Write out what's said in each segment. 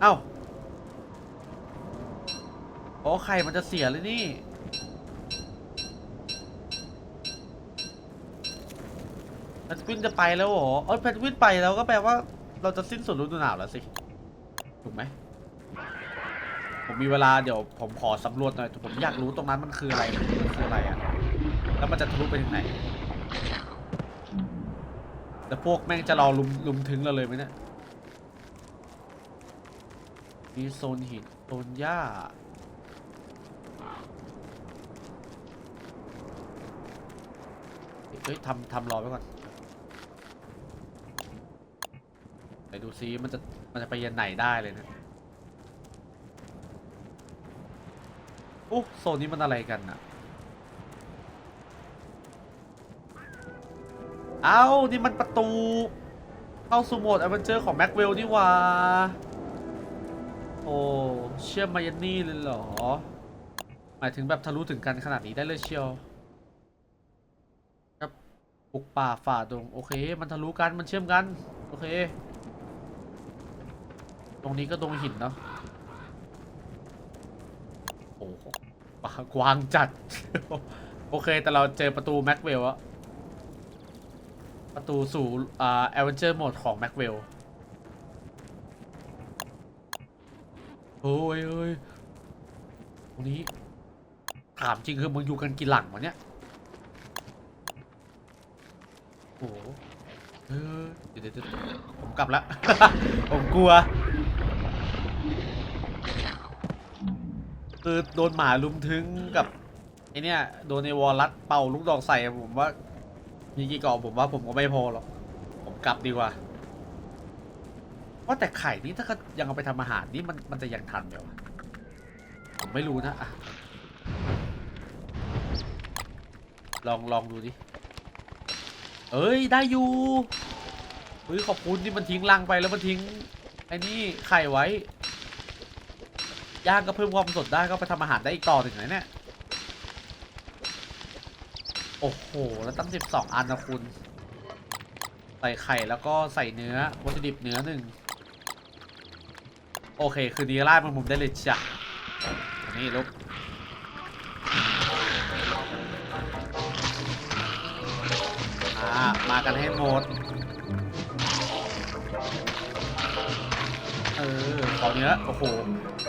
เอ้าโอ้ไข่มันจะเสียเลยนี่ แพนกวินจะไปแล้วเหรอเอ้ยแพนกวินไปแล้วก็แปลว่า เราจะสิ้นสุดฤดูหนาวแล้วสิ ถูกไหม ผมมีเวลาเดี๋ยวผมขอสำรวจหน่อย ผมอยากรู้ตรงนั้นมันคืออะไร มันคืออะไรอะแล้วมันจะทะลุไปถึงไหน แต่พวกแม่งจะรอลุมลุมถึงเราเลยไหมเนี่ย มีโซนหินโซนหญ้าเฮ้ยทำทำรอไว้ก่อนไปดูซิมันจะมันจะไปยันไหนได้เลยเนะโอ้โซนนี้มันอะไรกันอะเอ้านี่มันประตู เข้าสู่โหมด a อ v e n เจอร์ของแม็กเวลนี่ว่า โอ้เชื่อมมายนนี่เลยเหรอ หมายถึงแบบทะลุถึงกันขนาดนี้ได้เลยเชียวครับปุกป่าฝ่าดงโอเค มันทะลุกันมันเชื่อมกัน โอเค ตรงนี้ก็ตรงหินเนาะโอ้ป่ากว้างจัด โอเค แต่เราเจอประตูแม็กเวลอะประตูสู่อ่า a อ v e n เจอร์โหมดของแม็กเวล โอ้ยเอ้ยตรงนี้ถามจริงคือมึงอยู่กันกี่หลังวะเนี่ยโอ้โหเออเดี๋ยวเดี๋ยวเดี๋ยวผมกลับล้วผมกลัวคือโดนหมาลุมถึงกับไอเนี่ยโดนในวอลลัดเป่าลูกดอกใส่อะผมว่ามีกี่กล่อผมว่าผมก็ไม่พอหรอกผมกลับดีกว่า ว่าแต่ไข่นี่ถ้าเขายังเอาไปทำอาหารนี่มันมันจะยังทันเดี๋ยวะผมไม่รู้นะอะลองลองดูดิ เอ้ยได้อยู่เฮ้ยขอบคุณที่มันทิ้งรังไปแล้วมันทิ้งไอ้นี่ไข่ไว้ ย่างก็เพิ่มความสดได้ก็ไปทำอาหารได้อีกต่อหนึ่งเลยเนี่ย โอ้โห แล้วตั้งสิบสองอันนะคุณ ใส่ไข่แล้วก็ใส่เนื้อวัตถุดิบเนื้อหนึ่ง โอเค คืนนี้ล่ามันมุมได้เลยจ้ะนี่ลูกอ่ามากันให้หมด เออ ขอเนื้อ โอ้โห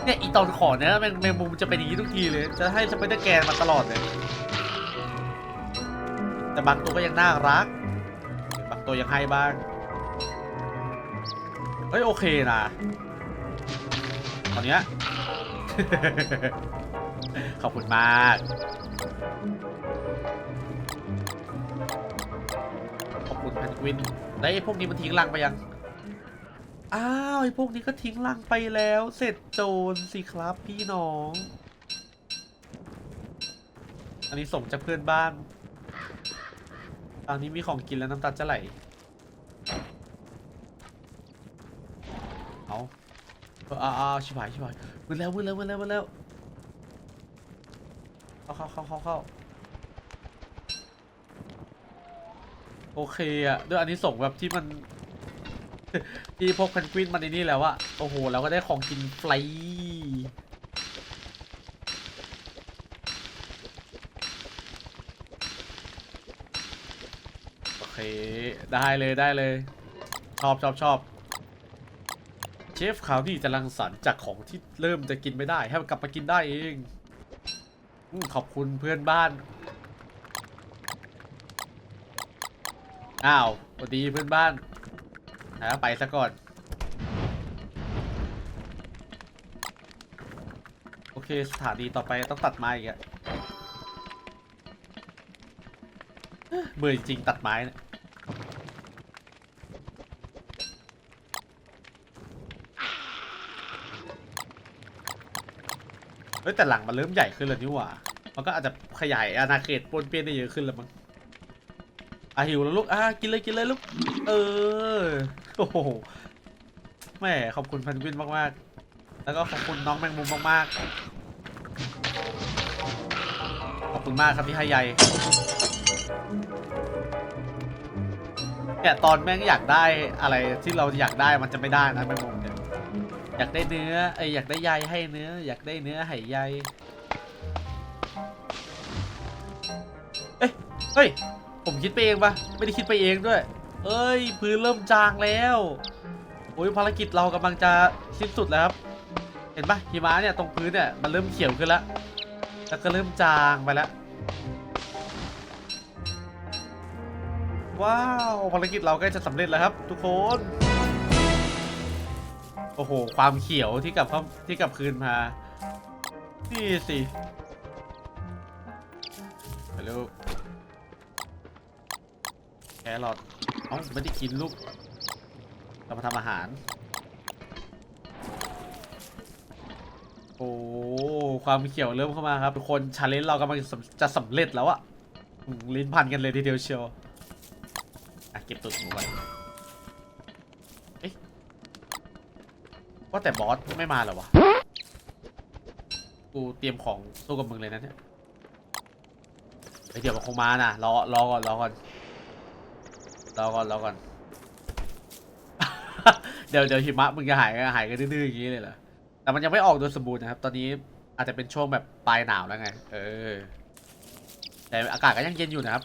เนี่ยอีตอนขอเนื้อแมงแมงมุมจะเป็นอย่างนี้ทุกทีเลย จะให้สไปเดอร์แกนมาตลอดเลย แต่บางตัวก็ยังน่ารัก บางตัวยังให้บ้าง เฮ้ย โอเคนะ อนเนี้ย ขอบคุณมาก ขอบคุณแพนกวิน แล้วไอ้พวกนี้มันทิ้งรังไปยัง อ้าวไอ้พวกนี้ก็ทิ้งรังไปแล้ว เสร็จโจรสิครับพี่น้อง อันนี้ส่งจากเพื่อนบ้าน ตอนนี้มีของกินแล้วน้ำตาจะไหล เอาเออเอาเอาชิบหายชิบหายมืดแล้วมืดแล้วมืดแล้วมืดแล้วเข้าเข้าเข้าเข้าเข้าโอเคอะด้วยอันนี้ส่งแบบที่มัน ที่พวกเพนกวินมันในนี่แล้วอะโอ้โหเราก็ได้ของกินฟโอเค ได้เลยได้เลย ชอบชอบชอบ เชฟขาวนี่จะรังสรรค์จากของที่เริ่มจะกินไม่ได้ ให้มันกลับมากินได้เองอขอบคุณเพื่อนบ้าน อ้าวสวัสดีเพื่อนบ้านนะไปซะก่อน โอเค สถานีต่อไปต้องตัดไม้อีกอะเบื่อจริงตัดไม้เนี่ย ฮ้ยแต่หลังมันเริ่มใหญ่ขึ้นแล้วนี่หว่า มันก็อาจจะขยายอาณาเขตปนเปี้ยนได้เยอะขึ้นแล้วมั้งอะหิวแล้วลูกอะกินเลยกินเลยลูก เออ โอ้โห แม่ขอบคุณพันกวินมากๆ แล้วก็ขอบคุณน้องแมงมุมมากๆ ขอบคุณมากครับที่ให้ใยเนี่ยตอนแม่งอยากได้อะไรที่เราอยากได้มันจะไม่ได้นะแมงมุม อยากได้เนื้อไอยอยากได้ใยให้เนื้อ อยากได้เนื้อให้ใยเอ้ยเฮ้ยผมคิดไปเองปะไม่ได้คิดไปเองด้วย เอ้ยพื้นเริ่มจางแล้วโอ้ยภารกิจเรากำลังจะสิ้นสุดแล้วครับเห็นปะหิมะเนี่ยตรงพื้นเนี่ยมันเริ่มเขียวขึ้นแล้วแล้วก็เริ่มจางไปแล้วว้าวภารกิจเราใกล้จะสำเร็จแล้วครับ ทุกคน โอ้โห ความเขียวที่กลับเข้าที่กลับคืนมา นี่สิไปเร็วแครอทเอ้าไม่ได้กินลูก เรามาทำอาหาร โอ้ความเขียวเริ่มเข้ามาครับ ทุกคนชาเลนจ์เรากำลังจะสำเร็จแล้วอะลิ้นพันกันเลยทีเดียวเชียว อะ เก็บตัวหมูก่อ ว่าแต่บอสไม่มาเหรอวะ กูเตรียมของสู้กับมึงเลยนะเนี่ยเฮ้ยเดี๋ยวมันคงมาน่ะรอรอก่อนรอก่อนรอก่อนรอก่อน เดี๋ยวเดี๋ยวหิมะมึงจะหายหายกันดื้อๆอย่างนี้เลยเหรอ แต่มันยังไม่ออกโดยสมบูรณ์นะครับ ตอนนี้อาจจะเป็นช่วงแบบปลายหนาวแล้วไง เออ แต่อากาศก็ยังเย็นอยู่นะครับ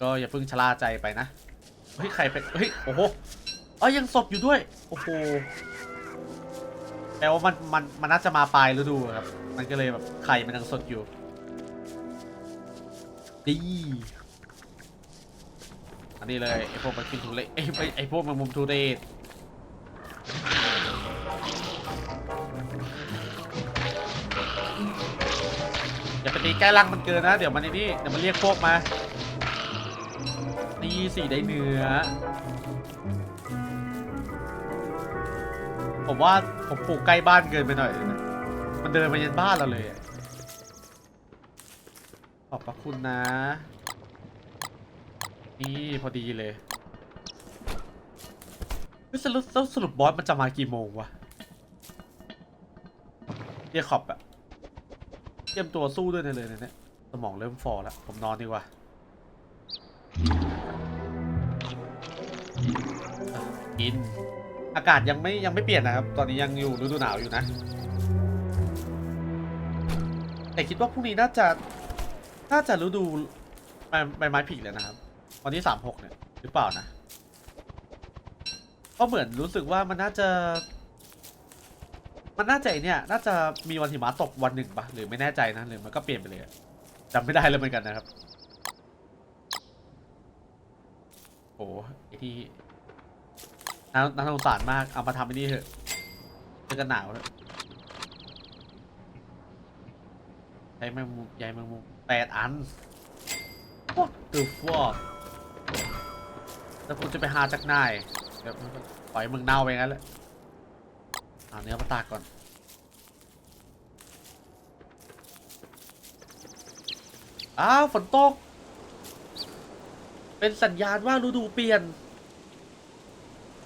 ก็อย่าเพิ่งชะล่าใจไปนะ เฮ้ยใครเป็น เฮ้ยโอ้โหเอ้ยยังสดอยู่ด้วย โอ้โห แปลว่ามันมันมันน่าจะมาปลายฤดูครับ มันก็เลยแบบไข่มันยังสดอยู่ดีอันนี้เลยไอพวกมันกินทุเรศไอไอ้ไอพวกมันมุมทุเรศอย่าไปตีใกล้รังมันเกินนะ เดี๋ยวมันไอ้นี่เดี๋ยวมันเรียกพวกมา นี่สีได้เนื้อ ผมว่าผมปลูกใกล้บ้านเกินไปหน่อยนะ มันเดินมายันบ้านเราเลยอะขอบพระคุณนะ นี่พอดีเลยเฮ้ยสรุปสรุปบอสมันจะมากี่โมงวะเรียกขอบอะเตรียมตัวสู้ด้วยเลยเนี่ยสมองเริ่มฟอแล้ว ผมนอนดีกว่ากิน อากาศยังไม่ยังไม่เปลี่ยนนะครับ ตอนนี้ยังอยู่ฤดูหนาวอยู่นะ แต่คิดว่าพรุ่งนี้น่าจะ น่าจะฤดูใบใบไม้ผลิแล้วนะครับ วันที่สามหกเนี่ยหรือเปล่านะเพราะเหมือนรู้สึกว่ามันน่าจะ มันน่าจะเนี่ย น่าจะมีวันหิมะตกวันหนึ่งปะหรือไม่แน่ใจนะหรือมันก็เปลี่ยนไปเลยจำไม่ได้เลยเหมือนกันนะครับ โอ้ไอที่ น่าน่าสงสารมาก เอามาทำไอ้นี่เถอะเจอกันหนาวเถอะใช้แมงมุมใยแมงมุมแปดอัน What the fuck แล้วกูจะไปหาจากไหนายเดี๋ยวปล่อยมึงเน่าไปงั้นแหละเอาเนื้อมาตากก่อนอ้าวฝนตก เป็นสัญญาณว่าฤดูเปลี่ยน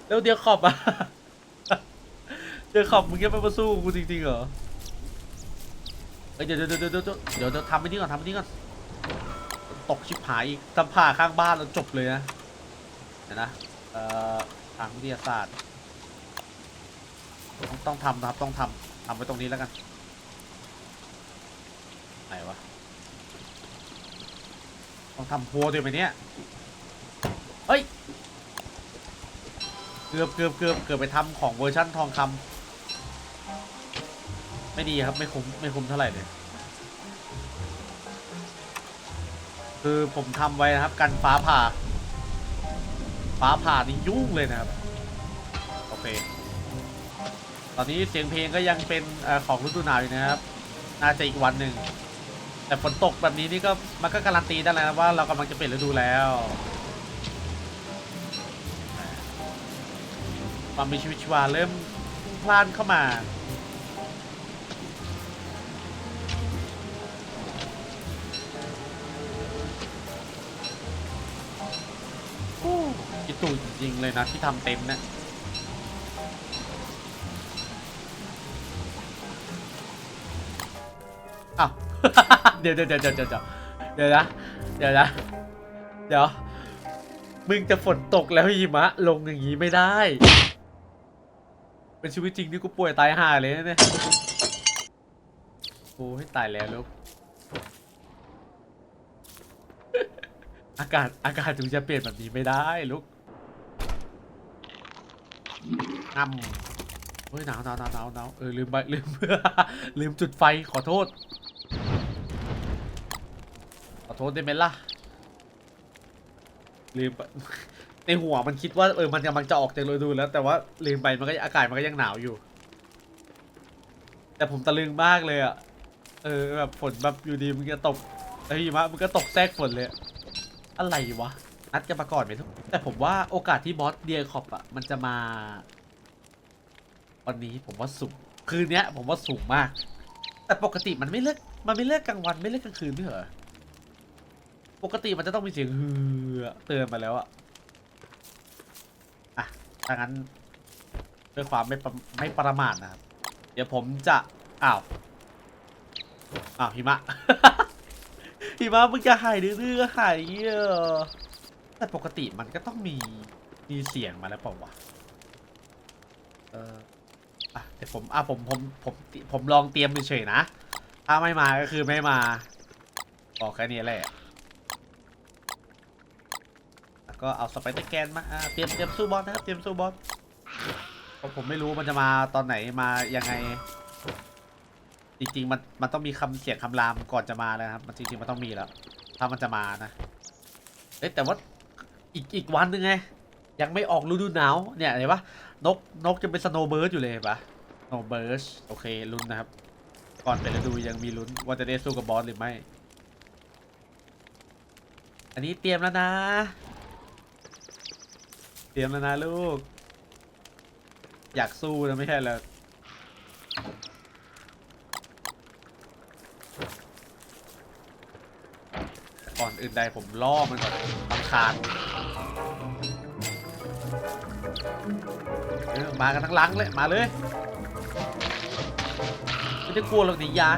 เดี๋ยวเดียวขอบอะ เดียวขอบมึงจะไม่มาสู้กูจริงๆเหรอเอ้ยเดี๋ยวเดี๋ยวเดี๋ยวเดี๋ยวเดี๋ยวเดี๋ยวเดี๋ยวทำไปนี่ก่อนทำไปนี่ก่อนตกชิบหายอีกทำผ่าข้างบ้านแล้วจบเลยนะเดี๋ยวนะเอ่อทางวิทยาศาสตร์ ต้องต้องทำนะครับต้องทำทำไว้ตรงนี้แล้วกันไหนวะต้องทำพัวด้วยไหมเนี่ยเฮ้ยเกือบเกือบเกือบเกือบไปทำของเวอร์ชั่นทองคำไม่ดีครับไม่คุ้มไม่คุ้มเท่าไหร่เลยคือผมทำไว้นะครับกันฟ้าผ่า ฟ้าผ่านี่ยุ่งเลยนะครับ โอเค ตอนนี้เสียงเพลงก็ยังเป็นอของฤดูหนาวอยู่นะครับ น่าจะอีกวันหนึ่งแต่ฝนตกแบบนี้นี่ก็มันก็การันตีได้แล้วนะว่าเรากำลังจะเปลี่ยนฤดูแล้ว ความมีชีวิตชีวาเริ่มพล่านเข้ามา กิตูจริงๆเลยนะที่ทำเต็มเนะอ้าว เดี๋ยวเดี๋ยวเดี๋ยวเดี๋ยวเดี๋ยวเดี๋ยวนะ เดี๋ยวนะ เดี๋ยว มึงจะฝนตกแล้วหิมะ ลงอย่างนี้ไม่ได้ เป็นชีวิตจริงที่กูป่วยตายห่าเลยนะเนี่ยโอ้ตายแล้วลูก อากาศอากาศถึงจะเปลี่ยนแบบนี้ไม่ได้ลูกนำเฮ้ยหนาวหนาวหนาวหนาวหนาวเออลืมไปลืม ลืมจุดไฟขอโทษ ขอโทษได้ไหมล่ะ ลืมไป ในหัวมันคิดว่าเออมันกำลังจะออกจากฤดูแล้ว แต่ว่าลืมไปมันก็อากาศมันก็ยังหนาวอยู่ แต่ผมตะลึงมากเลยอะเออแบบฝนแบบอยู่ดีมันก็ตกไอ้หิมะมันก็ตกแทรกฝนเลย อะไรวะนัดกันมาก่อนไหมทุกแต่ผมว่าโอกาสที่บอสเดียคอปอะมันจะมา วันนี้ผมว่าสูงคืนเนี้ย ผมว่าสูงมาก แต่ปกติมันไม่เลือกมันไม่เลือกกลางวันไม่เลือกกลางคืนด้วยเหรอปกติมันจะต้องมีเสียงฮือเตือนมาแล้วอะอะ ถ้างั้นด้วยความไม่ประไม่ประมาทนะครับ เดี๋ยวผมจะอ้าวอ้าวหิมะ หิมะมึงจะหายดื้อๆหายเยเหรอแต่ปกติมันก็ต้องมีมีเสียงมาแล้วเปล่าวะเอออะเดี๋ยวผมอะผมผมผมผมลองเตรียมเฉยๆนะถ้าไม่มาก็คือไม่มาบอกแค่นี้แหละ แล้วก็เอาสไปเดอร์แกนมาอ่าเตรียมเตรียมสู้บอสนะครับเตรียมสู้บอสเพราะผมไม่รู้มันจะมาตอนไหนมายังไง จริงๆมันมันต้องมีคำเสียงคำรามก่อนจะมาแล้วครับ มันจริงๆมันต้องมีแล้ว ถ้ามันจะมานะเอ้ยแต่ว่าอีกอีกวันหนึ่งไง ยังไม่ออกฤดูหนาวเนี่ยเห็นปะนกนกจะเป็นสโนว์เบิร์ดอยู่เลยเห็นปะสโนว์เบิร์ดโอเคลุ้นนะครับ ก่อนเป็นฤดูยังมีลุ้นว่าจะได้สู้กับบอสหรือไม่ อันนี้เตรียมแล้วนะ เตรียมแล้วนะลูก อยากสู้นะไม่ใช่เหรอก่อนอื่นใดผมล่อมันก่อนลำคาญเออมากันทั้งลังเลยมาเลยไม่ได้กลัวหรอกหนียา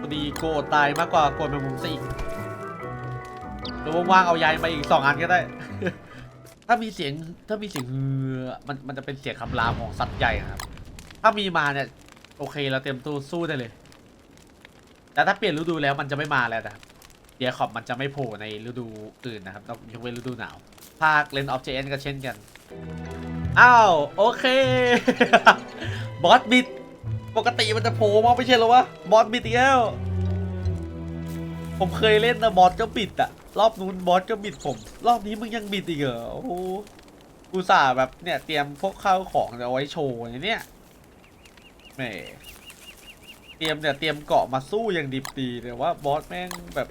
พอดีโกรธตายมากกว่าโกรธแมงมุมซะอีก รือว่างๆเอายายมาอีกสองอันก็ได้ ถ้ามีเสียงถ้ามีเสียงเฮือมันมันจะเป็นเสียงคำรามของสัตว์ใหญ่ครับ ถ้ามีมาเนี่ย โอเคเราเตรียมตัวสู้ได้เลย แต่ถ้าเปลี่ยนฤดูแล้วมันจะไม่มาแล้วนะครับเดียคอปมันจะไม่โผล่ในฤดูอื่นนะครับต้องยกเว้นฤดูหนาว ภาคเลนออฟเจนก็เช่นกัน อ้าว โอเค บอสบิด ปกติมันจะโผล่มาไม่ใช่หรอวะ บอสบิดอีกแล้ว ผมเคยเล่นนะบอสก็บิดอะ รอบนู้นบอสก็บิดผม รอบนี้มึงยังบิดอีกเหรอโอ้กูสาแบบเนี่ยเตรียมพวกข้าวของเอาไว้โชว์อย่างเนี่ยแหมเตรียมเนี่ยเตรียมเกาะมาสู้อย่างดิบดีแต่ว่าบอสแม่งแบบ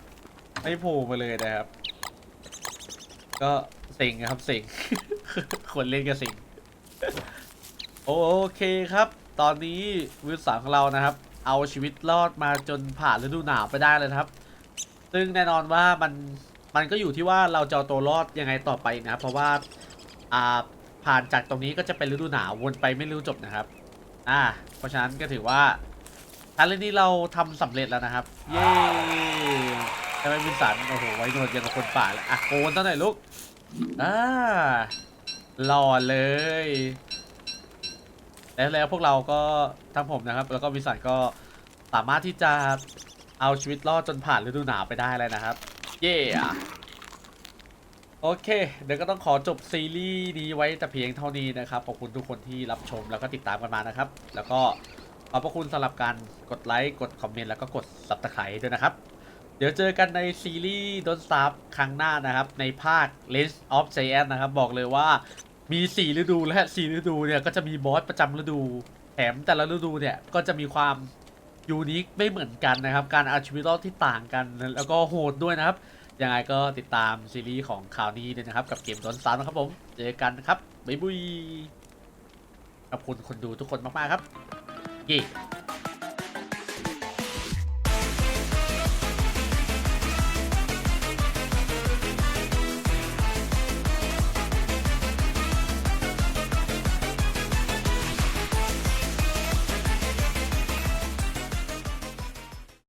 ไม่โผล่มาเลยนะครับ ก็เซ็งครับเซ็งคนเล่นก็เซ็งโอเคครับ ตอนนี้วิวสามของเรานะครับ เอาชีวิตรอดมาจนผ่านฤดูหนาวไปได้เลยครับ ซึ่งแน่นอนว่ามัน มันก็อยู่ที่ว่าเราจะเอาตัวรอดยังไงต่อไปนะครับเพราะว่าอ่าผ่านจากตรงนี้ก็จะเป็นฤดูหนาววนไปไม่รู้จบนะครับ อ่า เพราะฉะนั้นก็ถือว่าทันเรื่องนี้เราทำสำเร็จแล้วนะครับ เย้ใช่ไหมวินสันโอ้โหไว้หนวดยังกับคนป่าเลยอะโกนตั้งไหนลูกอ่าหล่อเลย แล้วแล้วพวกเราก็ทั้งผมนะครับ แล้วก็วินสันก็สามารถที่จะเอาชีวิตรอดจนผ่านฤดูหนาวไปได้เลยนะครับ เย้โอเค เดี๋ยวก็ต้องขอจบซีรีส์นี้ไว้แต่เพียงเท่านี้นะครับ ขอบคุณทุกคนที่รับชมแล้วก็ติดตามกันมานะครับ แล้วก็ขอบพระคุณสำหรับการกดไลค์ กดคอมเมนต์ แล้วก็กด subscribe ด้วยนะครับ เดี๋ยวเจอกันในซีรีส์ Don't Starve ครั้งหน้านะครับ ในภาค Lens of Giant นะครับ บอกเลยว่ามี 4 ฤดูและ 4 ฤดูเนี่ย ก็จะมีบอสประจำฤดู แถมแต่ละฤดูเนี่ย ก็จะมีความ ยูนิคไม่เหมือนกันนะครับ การเอาชีวิตรอดที่ต่างกัน แล้วก็โหดด้วยนะครับ ยังไงก็ติดตามซีรีส์ของข่าวนี้ด้วยนะครับ กับเกมดอนซันนะครับผม เจอกันนะครับ บ๊ายบายขอบคุณคนดูทุกคนมาก ๆ ครับ เย่